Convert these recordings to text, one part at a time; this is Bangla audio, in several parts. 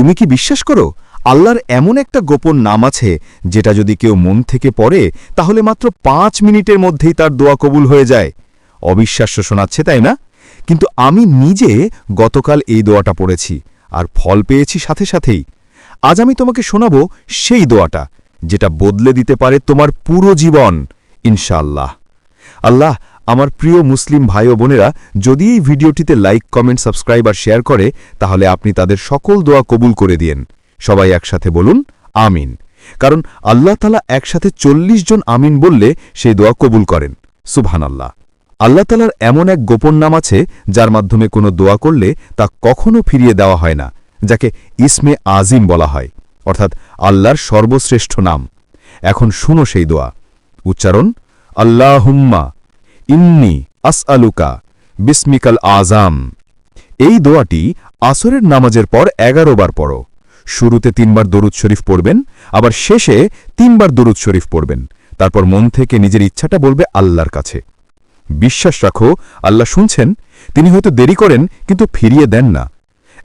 তুমি কি বিশ্বাস করো? আল্লাহর এমন একটা গোপন নাম আছে, যেটা যদি কেউ মন থেকে পড়ে, তাহলে মাত্র পাঁচ মিনিটের মধ্যেই তার দোয়া কবুল হয়ে যায়। অবিশ্বাস্য শোনাচ্ছে, তাই না? কিন্তু আমি নিজে গতকাল এই দোয়াটা পড়েছি, আর ফল পেয়েছি সাথে সাথেই। আজ আমি তোমাকে শোনাব সেই দোয়াটা, যেটা বদলে দিতে পারে তোমার পুরো জীবন ইনশাল্লাহ আল্লাহ আমার প্রিয় মুসলিম ভাই ও বোনেরা, যদি এই ভিডিওটিতে লাইক কমেন্ট সাবস্ক্রাইব আর শেয়ার করে, তাহলে আপনি তাদের সকল দোয়া কবুল করে দিয়েন। সবাই একসাথে বলুন, আমিন। কারণ আল্লাহ তালা একসাথে চল্লিশ জন আমিন বললে সেই দোয়া কবুল করেন। সুবহান আল্লাহ আল্লাহ তালার এমন এক গোপন নাম আছে, যার মাধ্যমে কোনো দোয়া করলে তা কখনো ফিরিয়ে দেওয়া হয় না, যাকে ইসমে আজিম বলা হয়। অর্থাৎ আল্লাহর সর্বশ্রেষ্ঠ নাম। এখন শুনো সেই দোয়া। উচ্চারণ, আল্লাহুম্মা ইন্নি আসআলুকা বিসমিকাল আজাম এই দোয়াটি আসরের নামাজের পর এগারো বার পড়ো। শুরুতে তিনবার দরুদ শরীফ পড়বেন, আবার শেষে তিনবার দরুদ শরীফ পড়বেন। তারপর মন থেকে নিজের ইচ্ছাটা বলবে আল্লাহর কাছে। বিশ্বাস রাখো, আল্লাহ শুনছেন, তিনি হয়তো দেরি করেন, কিন্তু ফিরিয়ে দেন না।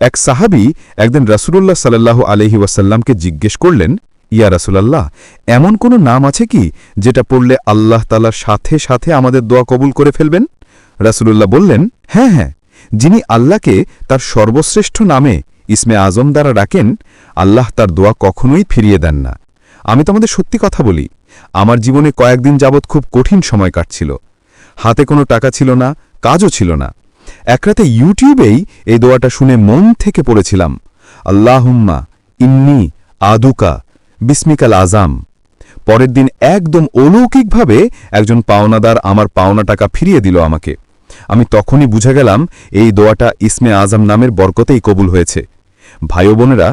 এক সাহাবি একদিন রাসূলুল্লাহ সাল্লাল্লাহু আলহি ওয়াসাল্লামকে জিজ্ঞেস করলেন ইয়া রাসূলাল্লাহ, এমন কোনো নাম আছে কি যেটা পড়লে আল্লাহ তালার সাথে সাথে আমাদের দোয়া কবুল করে ফেলবেন? রাসূলুল্লাহ বললেন হ্যাঁ হ্যাঁ যিনি আল্লাহকে তার সর্বশ্রেষ্ঠ নামে ইসমে আজম দ্বারা ডাকেন, আল্লাহ তার দোয়া কখনোই ফিরিয়ে দেন না। আমি তোমাদের সত্যি কথা বলি, আমার জীবনে কয়েকদিন যাবৎ খুব কঠিন সময় কাটছিল। হাতে কোনো টাকা ছিল না, কাজও ছিল না। এক রাতে ইউটিউবেই এই দোয়াটা শুনে মন থেকে পড়েছিলাম, আল্লাহুম্মা ইন্নি আদুকা বিস্মিকাল আজাম পরের দিন একদম অলৌকিকভাবে একজন পাওনাদার আমার পাওনা টাকা ফিরিয়ে দিল আমাকে। আমি তখনই বুঝে গেলাম এই দোয়াটা ইসমে আজম নামের বরকতেই কবুল হয়েছে। ভাই বোনেরা,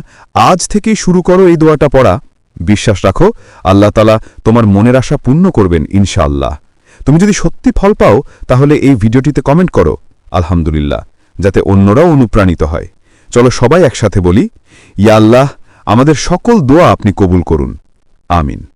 আজ থেকেই শুরু করো এই দোয়াটা পড়া। বিশ্বাস রাখো, আল্লাহ তালা তোমার মনের আশা পূর্ণ করবেন, ইনশাআল্লাহ। তুমি যদি সত্যি ফল পাও, তাহলে এই ভিডিওটিতে কমেন্ট করো, আলহামদুলিল্লাহ, যাতে অন্যরাও অনুপ্রাণিত হয়। চলো সবাই একসাথে বলি, ইয়া আল্লাহ আমাদের সকল দোয়া আপনি কবুল করুন। আমিন।